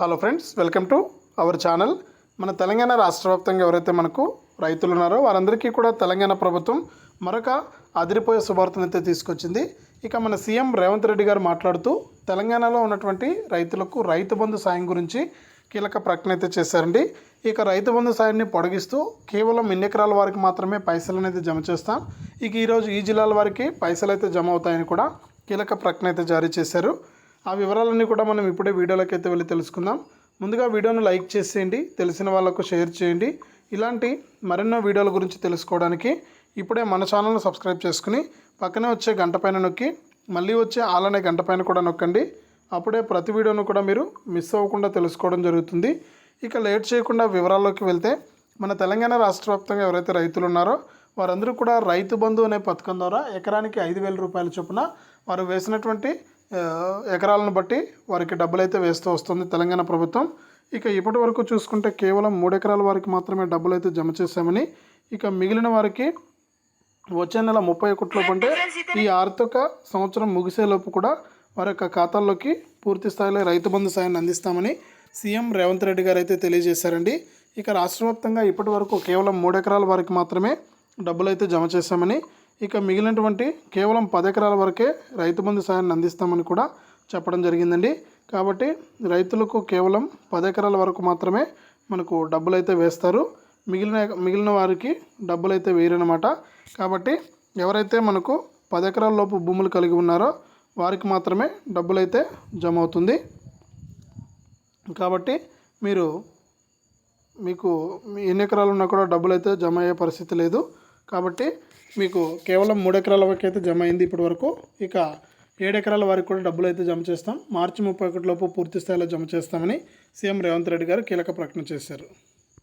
Hello friends welcome to our channel మన తెలంగాణ రాష్ట్ర వ్యాప్తంగా ఎవరైతే మనకు రైతులు ఉన్నారో వారందరికీ కూడా తెలంగాణ ప్రభుత్వం మరొక అదిరిపోయే శుభార్తనైతే తీసుకొచ్చింది. ఇక మన సీఎం రేవంత్ రెడ్డి గారు మాట్లాడుతూ తెలంగాణలో ఉన్నటువంటి రైతులకు రైతు బంధు సాయం గురించి కీలక ప్రకటన అయితే చేశారండి. ఇక రైతు బంధు సాయాన్ని పొడిగిస్తూ కేవలం ఎన్ని ఎకరాల వారికి మాత్రమే పైసలు అనేది జమ చేస్తాం. ఇక ఈరోజు ఈ జిల్లాల వారికి పైసలు అయితే జమ అవుతాయని కూడా కీలక ప్రకటన అయితే జారీ చేశారు. ఆ వివరాలన్నీ కూడా మనం ఇప్పుడే వీడియోలోకి అయితే వెళ్ళి తెలుసుకుందాం. ముందుగా వీడియోను లైక్ చేసేయండి తెలిసిన వాళ్ళకు షేర్ చేయండి. ఇలాంటి మరెన్నో వీడియోల గురించి తెలుసుకోవడానికి ఇప్పుడే మన ఛానల్ను సబ్స్క్రైబ్ చేసుకుని పక్కనే వచ్చే గంట పైన నొక్కి మళ్ళీ వచ్చే ఆలనే గంట పైన కూడా నొక్కండి. అప్పుడే ప్రతి వీడియోను కూడా మీరు మిస్ అవ్వకుండా తెలుసుకోవడం జరుగుతుంది. ఇక లేట్ చేయకుండా వివరాల్లోకి వెళ్తే మన తెలంగాణ రాష్ట్ర వ్యాప్తంగా ఎవరైతే రైతులు ఉన్నారో వారందరూ కూడా రైతు బంధు అనే పథకం ద్వారా ఎకరానికి ఐదు వేల రూపాయల చొప్పున వారు వేసినటువంటి ఎకరాలను బట్టి వారికి డబ్బులు అయితే వేస్తూ వస్తుంది తెలంగాణ ప్రభుత్వం. ఇక ఇప్పటి వరకు చూసుకుంటే కేవలం మూడు ఎకరాల వారికి మాత్రమే డబ్బులు అయితే జమ చేశామని ఇక మిగిలిన వారికి వచ్చే నెల ముప్పై ఒకటిలోపు అంటే ఈ ఆర్థిక సంవత్సరం ముగిసేలోపు కూడా వారి యొక్క ఖాతాల్లోకి పూర్తి స్థాయిలో రైతు బంధు సాయాన్ని అందిస్తామని సీఎం రేవంత్ రెడ్డి గారు అయితే తెలియజేశారండి. ఇక రాష్ట్ర వ్యాప్తంగా ఇప్పటి వరకు కేవలం మూడు ఎకరాల వారికి మాత్రమే డబ్బులు అయితే జమ చేశామని ఇక మిగిలినటువంటి కేవలం పది ఎకరాల వరకే రైతు బంధు సాయాన్ని అందిస్తామని కూడా చెప్పడం జరిగిందండి. కాబట్టి రైతులకు కేవలం పది ఎకరాల వరకు మాత్రమే మనకు డబ్బులు అయితే వేస్తారు. మిగిలిన మిగిలిన వారికి డబ్బులు అయితే వేయరనమాట కాబట్టి ఎవరైతే మనకు పది ఎకరాల లోపు భూములు కలిగి ఉన్నారో వారికి మాత్రమే డబ్బులు అయితే జమ అవుతుంది కాబట్టి మీరు మీకు ఎన్ని ఎకరాలు ఉన్నా కూడా డబ్బులు అయితే జమ అయ్యే పరిస్థితి లేదు. కాబట్టి మీకు కేవలం మూడు ఎకరాల వరకు అయితే జమ అయింది ఇప్పటి వరకు ఇక ఏడు ఎకరాల వారికి కూడా డబ్బులు అయితే జమ చేస్తాం. మార్చి ముప్పై ఒకటిలోపు పూర్తి స్థాయిలో జమ చేస్తామని సీఎం రేవంత్ రెడ్డి గారు కీలక ప్రకటన చేశారు.